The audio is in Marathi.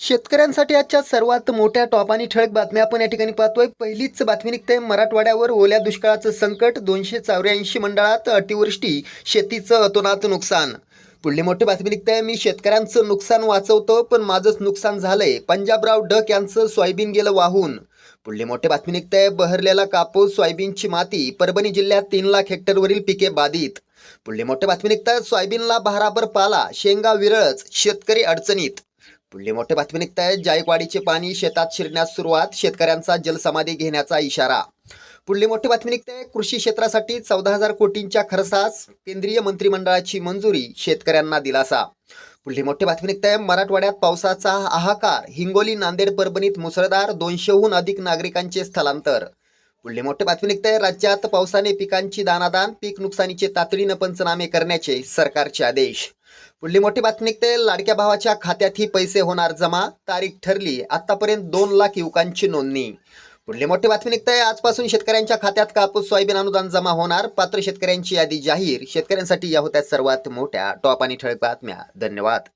शेतकऱ्यांसाठी आजच्या सर्वात मोठ्या टॉप आणि ठळक बातम्या आपण या ठिकाणी पाहतोय. पहिलीच बातमी निघते मराठवाड्यावर ओल्या दुष्काळाचं संकट दोनशे चौऱ्याऐंशी मंडळात अतिवृष्टी शेतीचं अतोनात नुकसान. पुढली मोठी बातमी निघते मी शेतकऱ्यांचं नुकसान वाचवतो पण माझंच नुकसान झालंय. पंजाबराव डक यांचं सोयाबीन गेलं वाहून. पुढली मोठी बातमी निघते बहरलेला कापूस सोयाबीनची माती परभणी जिल्ह्यात तीन लाख हेक्टरवरील पिके बाधित. पुढली मोठी बातमी निघतात सोयाबीनला भाराभर पाला शेंगा विरळच शेतकरी अडचणीत. पुढले मोठे बातमी निघत. आहे जायकवाडीचे पाणी शेतात शिरण्यास सुरुवात. शेतकऱ्यांचा जलसमाधी घेण्याचा इशारा. पुढली मोठी बातमी निघते. कृषी क्षेत्रासाठी चौदा हजार कोटींच्या खर्चास केंद्रीय मंत्रिमंडळाची मंजुरी शेतकऱ्यांना दिलासा. पुढली मोठी बातमी निघते. आहे मराठवाड्यात पावसाचा हाहाकार. हिंगोली नांदेड परभणीत मुसळधार दोनशेहून अधिक नागरिकांचे स्थलांतर. पुढली मोठे बातमी निघते राज्यात पावसाने पिकांची दानादान पीक नुकसानीचे तातडीनं पंचनामे करण्याचे सरकारचे आदेश. पुढली मोठी बातमी निघते लाडक्या भावाच्या खात्यातही पैसे होणार जमा तारीख ठरली आतापर्यंत दोन लाख युवकांची नोंदणी. पुढली मोठी बातमी निघते आजपासून शेतकऱ्यांच्या खात्यात कापूस सोयाबीन अनुदान जमा होणार पात्र शेतकऱ्यांची यादी जाहीर. शेतकऱ्यांसाठी या होत्या सर्वात मोठ्या टॉप आणि ठळक बातम्या. धन्यवाद.